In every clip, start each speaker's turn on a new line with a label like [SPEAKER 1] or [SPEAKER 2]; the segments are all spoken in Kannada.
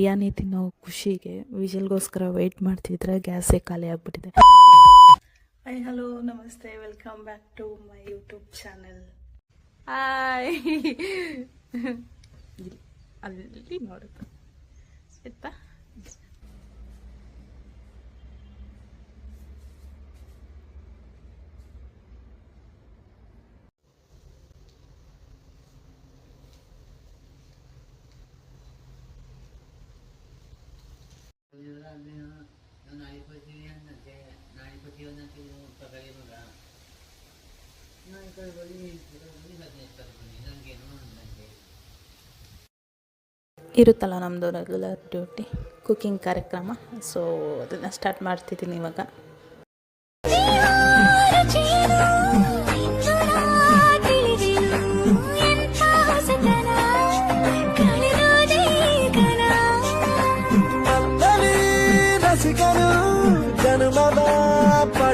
[SPEAKER 1] ಬಿರಿಯಾನಿ ತಿನ್ನೋ ಖುಷಿಗೆ ವಿಷಲ್ಗೋಸ್ಕರ ವೆಯ್ಟ್ ಮಾಡ್ತಿದ್ರೆ ಗ್ಯಾಸೇ ಖಾಲಿ ಆಗಿಬಿಟ್ಟಿದೆ.
[SPEAKER 2] ಹಾಯ್ ಹಲೋ ನಮಸ್ತೆ welcome back to my YouTube channel
[SPEAKER 1] hi ಅಲ್ಲಿ ನೋಡುತ್ತೆ ಆಯ್ತಾ ಇರುತ್ತಲ್ಲ ನಮ್ಮದು ರೆಗ್ಯುಲರ್ ಡ್ಯೂಟಿ ಕುಕಿಂಗ್ ಕಾರ್ಯಕ್ರಮ. ಸೊ ಅದನ್ನು ಸ್ಟಾರ್ಟ್ ಮಾಡ್ತಿದ್ದೀನಿ ಇವಾಗ.
[SPEAKER 3] ಜನ್ಮದ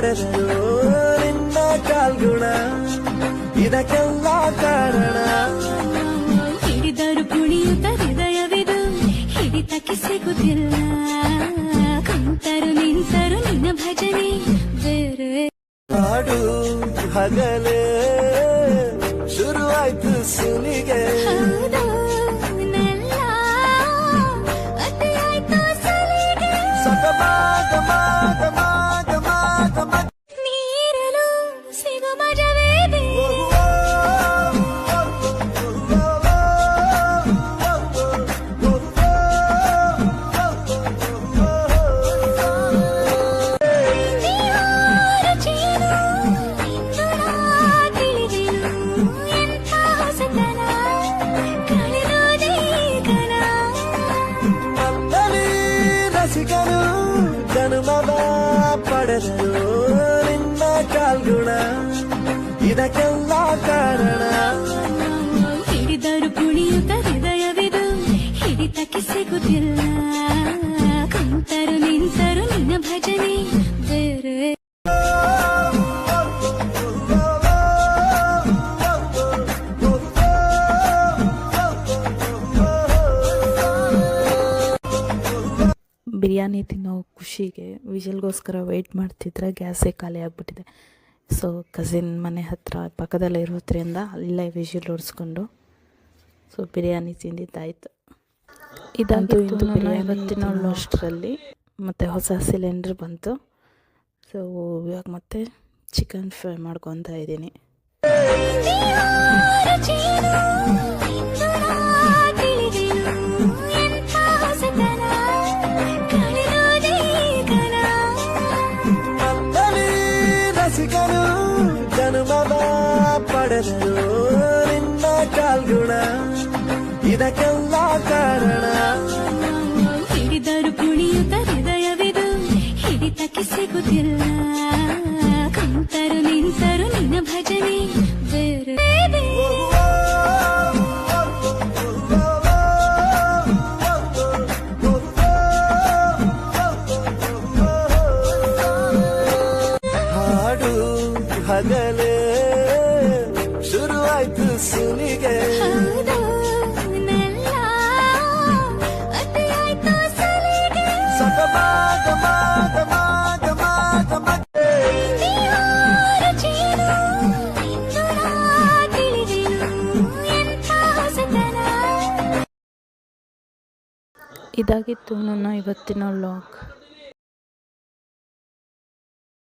[SPEAKER 3] ಪಡೆದರು ನಿನ್ನ ಕಾಲ್ಗುಣ. ಇದಕ್ಕೆಲ್ಲ ಕಾರಣ.
[SPEAKER 4] ಹಿಡಿದರು ಕುಣಿಯುತ್ತ ಹೃದಯವಿದು. ಹಿಡಿತಕ್ಕೆ ಸಿಗುತ್ತಿಲ್ಲ. ಕುಂತರು ನಿಂತರು ನಿನ್ನ ಭಜನೆ. ಬೇರೆ
[SPEAKER 3] ಹಾಡು ಹಗಲೇ ಶುರುವಾಯ್ತು ಸುನಿಗೆ.
[SPEAKER 4] ಹೌದು
[SPEAKER 3] ಜನ್ಮದ ಪಡೆದರು ನಿನ್ನ ಕಾಲ್ಗುಣ ಇದಕ್ಕೆಲ್ಲ ಕಾರಣ
[SPEAKER 4] ಹಿಡಿದರು ಕುಣಿಯುತ್ತ ಹೃದಯವಿದು ಹಿಡಿತಕ್ಕೆ ಸಿಗುತ್ತಿಲ್ಲ ಕುಂತರು ನಿಂತರು ನಿನ್ನ ಭಜನೆ
[SPEAKER 1] ಬಿರಿಯಾನಿ ತಿನ್ನೋ ಖುಷಿಗೆ ವಿಷಲ್ಗೋಸ್ಕರ ವೆಯ್ಟ್ ಮಾಡ್ತಿದ್ರೆ ಗ್ಯಾಸೇ ಖಾಲಿ ಆಗಿಬಿಟ್ಟಿದೆ. ಸೊ ಕಸಿನ್ ಮನೆ ಹತ್ತಿರ ಪಕ್ಕದಲ್ಲೇ ಇರೋದ್ರಿಂದ ಅಲ್ಲೇ ವಿಷಲ್ ಹೊಡ್ಸ್ಕೊಂಡು ಸೊ ಬಿರಿಯಾನಿ ತಿಂದಿದ್ದಾಯಿತು. ಇದಂತೂ ಇದು ಬಿರಿಯಾನಿ ಅಷ್ಟರಲ್ಲಿ ಮತ್ತು ಹೊಸ ಸಿಲಿಂಡ್ರ್ ಬಂತು. ಸೊ ಇವಾಗ ಮತ್ತೆ ಚಿಕನ್ ಫ್ರೈ ಮಾಡ್ಕೊತಾ ಇದ್ದೀನಿ.
[SPEAKER 3] ಇದಕ್ಕೆಲ್ಲ ಕಾರಣ?
[SPEAKER 4] ಹಿಡಿದರು ಕುಣಿಯುತ್ತ ಹೃದಯವಿದು ಹಿಡಿತಕ್ಕೆ ಸಿಗುತ್ತಿಲ್ಲ. ಕುಂತರು ನಿಂತರು ನಿನ್ನ ಭಜನೆ ಬೇರೆ.
[SPEAKER 3] ಹಗಲೇ ಶುರುವಾಯ್ತು ಸುಲಿಗೆ
[SPEAKER 1] ಇದಾಗಿತ್ತು ನನ್ನ ಇವತ್ತಿನ ಲಾಗ್